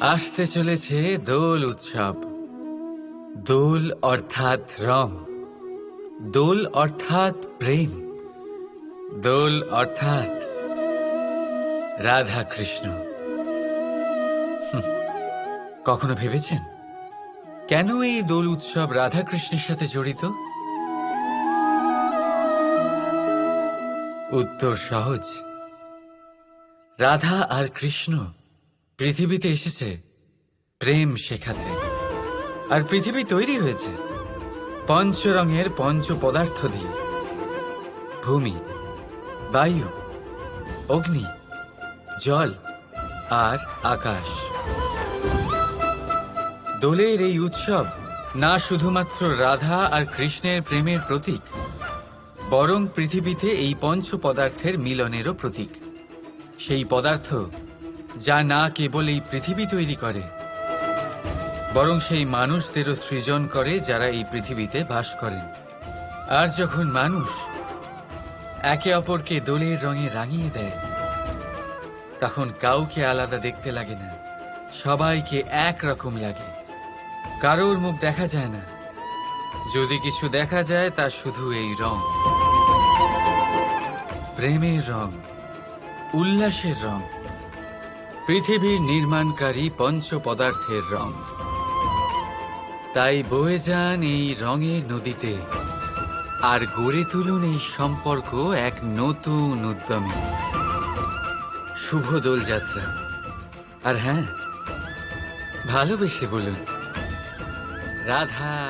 আসতে চলেছে দোল উৎসব। দোল অর্থাৎ রং। দোল অর্থাৎ প্রেম। দোল অর্থাৎ রাধা কৃষ্ণ কখনো ভেবেছেন? কেন এই দোল উৎসব রাধা কৃষ্ণের সাথে জড়িত? উত্তর সহজ। রাধা আর কৃষ্ণ পৃথিবীতে এসেছে, প্রেম শেখাতে। আর পৃথিবী তৈরি হয়েছে, পঞ্চরঙের পঞ্চ পদার্থ দিয়ে। ভূমি, বায়ু, অগ্নি, জল আর আকাশ। দোলের এই উৎসব না শুধুমাত্র রাধা আর কৃষ্ণের প্রেমের প্রতীক, বরং পৃথিবীতে এই পঞ্চ পদার্থের মিলনেরও প্রতীক। সেই পদার্থ যা না কেবল এই পৃথিবী তৈরি করে, বরং সেই মানুষদেরও সৃজন করে যারা এই পৃথিবীতে বাস করেন। আর যখন মানুষ একে অপরকে দোলের রঙে রাঙিয়ে দেয়, তখন কাউকে আলাদা দেখতে লাগে না, সবাইকে এক রকম লাগে। কারোর মুখ দেখা যায় না, যদি কিছু দেখা যায় তা শুধু এই রং। প্রেমের রং, উল্লাসের রং। পৃথিবীর নির্মাণকারী পঞ্চ পদার্থের রং। তাই বয়ে যান এই রঙের নদীতে আর গড়ে তুলুন এই সম্পর্ক এক নতুন উদ্যমে। শুভ দোলযাত্রা। আর হ্যাঁ ভালোবেসে বলুন রাধা।